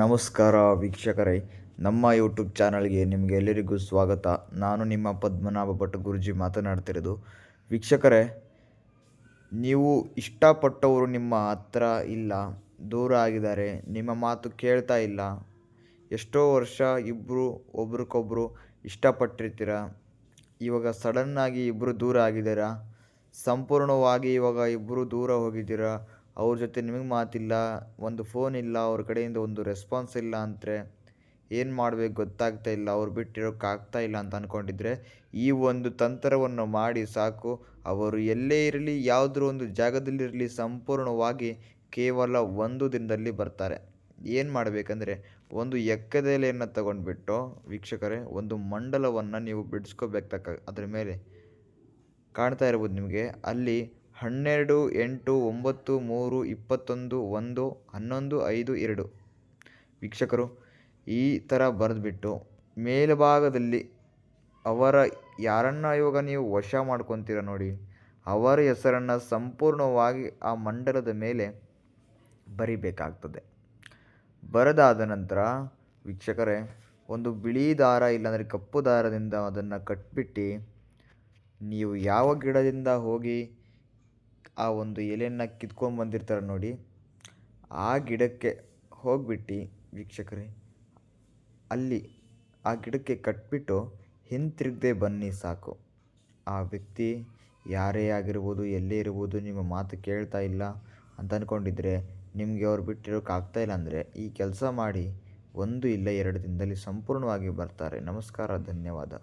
ನಮಸ್ಕಾರ ವೀಕ್ಷಕರೇ. ನಮ್ಮ ಯೂಟ್ಯೂಬ್ ಚಾನಲ್ಗೆ ನಿಮಗೆ ಎಲ್ಲರಿಗೂ ಸ್ವಾಗತ. ನಾನು ನಿಮ್ಮ ಪದ್ಮನಾಭ ಭಟ್ ಗುರುಜಿ ಮಾತನಾಡ್ತಿರೋದು. ವೀಕ್ಷಕರೇ, ನೀವು ಇಷ್ಟಪಟ್ಟವರು ನಿಮ್ಮ ಹತ್ರ ಇಲ್ಲ, ದೂರ ಆಗಿದ್ದಾರೆ, ನಿಮ್ಮ ಮಾತು ಕೇಳ್ತಾ ಇಲ್ಲ. ಎಷ್ಟೋ ವರ್ಷ ಇಬ್ಬರು ಒಬ್ರಿಗೊಬ್ರು ಇಷ್ಟಪಟ್ಟಿರ್ತೀರ? ಇವಾಗ ಸಡನ್ನಾಗಿ ಇಬ್ಬರು ದೂರ ಆಗಿದ್ದೀರಾ? ಸಂಪೂರ್ಣವಾಗಿ ಇವಾಗ ಇಬ್ಬರು ದೂರ ಹೋಗಿದ್ದೀರಾ? ಅವ್ರ ಜೊತೆ ನಿಮಗೆ ಮಾತಿಲ್ಲ, ಒಂದು ಫೋನ್ ಇಲ್ಲ, ಅವ್ರ ಕಡೆಯಿಂದ ಒಂದು ರೆಸ್ಪಾನ್ಸ್ ಇಲ್ಲ ಅಂದರೆ ಏನು ಮಾಡಬೇಕು ಗೊತ್ತಾಗ್ತಾ ಇಲ್ಲ, ಅವ್ರು ಬಿಟ್ಟಿರೋಕ್ಕಾಗ್ತಾ ಇಲ್ಲ ಅಂತ ಅಂದ್ಕೊಂಡಿದ್ರೆ ಈ ಒಂದು ತಂತ್ರವನ್ನು ಮಾಡಿ ಸಾಕು. ಅವರು ಎಲ್ಲೇ ಇರಲಿ, ಯಾವುದ್ರೂ ಒಂದು ಜಾಗದಲ್ಲಿರಲಿ ಸಂಪೂರ್ಣವಾಗಿ ಕೇವಲ ಒಂದು ದಿನದಲ್ಲಿ ಬರ್ತಾರೆ. ಏನು ಮಾಡಬೇಕಂದ್ರೆ ಒಂದು ಎಕ್ಕದೆಲೆಯನ್ನು ತಗೊಂಡ್ಬಿಟ್ಟು ವೀಕ್ಷಕರೇ, ಒಂದು ಮಂಡಲವನ್ನು ನೀವು ಬಿಡಿಸ್ಕೋಬೇಕಾಗ ಅದ್ರ ಮೇಲೆ ಕಾಣ್ತಾ ಇರ್ಬೋದು ನಿಮಗೆ. ಅಲ್ಲಿ ಹನ್ನೆರಡು, ಎಂಟು, ಒಂಬತ್ತು, ಮೂರು, ಇಪ್ಪತ್ತೊಂದು, ಒಂದು, ಹನ್ನೊಂದು, ಐದು, ಎರಡು. ವೀಕ್ಷಕರು, ಈ ಥರ ಬರೆದ್ಬಿಟ್ಟು ಮೇಲ್ಭಾಗದಲ್ಲಿ ಅವರ ಯಾರನ್ನ ಇವಾಗ ನೀವು ವಶ ಮಾಡ್ಕೊತೀರ ನೋಡಿ, ಅವರ ಹೆಸರನ್ನು ಸಂಪೂರ್ಣವಾಗಿ ಆ ಮಂಡಲದ ಮೇಲೆ ಬರಿಬೇಕಾಗ್ತದೆ. ಬರೆದಾದ ನಂತರ ವೀಕ್ಷಕರೇ, ಒಂದು ಬಿಳಿ ದಾರ ಇಲ್ಲಾಂದರೆ ಕಪ್ಪು ದಾರದಿಂದ ಅದನ್ನು ಕಟ್ಬಿಟ್ಟು ನೀವು ಯಾವ ಗಿಡದಿಂದ ಹೋಗಿ ಆ ಒಂದು ಎಲೆಯನ್ನು ಕಿತ್ಕೊಂಡು ಬಂದಿರ್ತಾರೆ ನೋಡಿ, ಆ ಗಿಡಕ್ಕೆ ಹೋಗ್ಬಿಟ್ಟು ವೀಕ್ಷಕರೇ, ಅಲ್ಲಿ ಆ ಗಿಡಕ್ಕೆ ಕಟ್ಬಿಟ್ಟು ಹಿಂತಿರುಗದೆ ಬನ್ನಿ ಸಾಕು. ಆ ವ್ಯಕ್ತಿ ಯಾರೇ ಆಗಿರ್ಬೋದು, ಎಲ್ಲೇ ಇರ್ಬೋದು, ನಿಮ್ಮ ಮಾತು ಕೇಳ್ತಾ ಇಲ್ಲ ಅಂತ ಅಂದ್ಕೊಂಡಿದ್ರೆ ನಿಮಗೆ ಅವ್ರು ಬಿಟ್ಟಿರೋಕ್ಕಾಗ್ತಾ ಇಲ್ಲ ಅಂದರೆ ಈ ಕೆಲಸ ಮಾಡಿ ಒಂದು ಇಲ್ಲ ಎರಡು ದಿನದಲ್ಲಿ ಸಂಪೂರ್ಣವಾಗಿ ಬರ್ತಾರೆ. ನಮಸ್ಕಾರ, ಧನ್ಯವಾದ.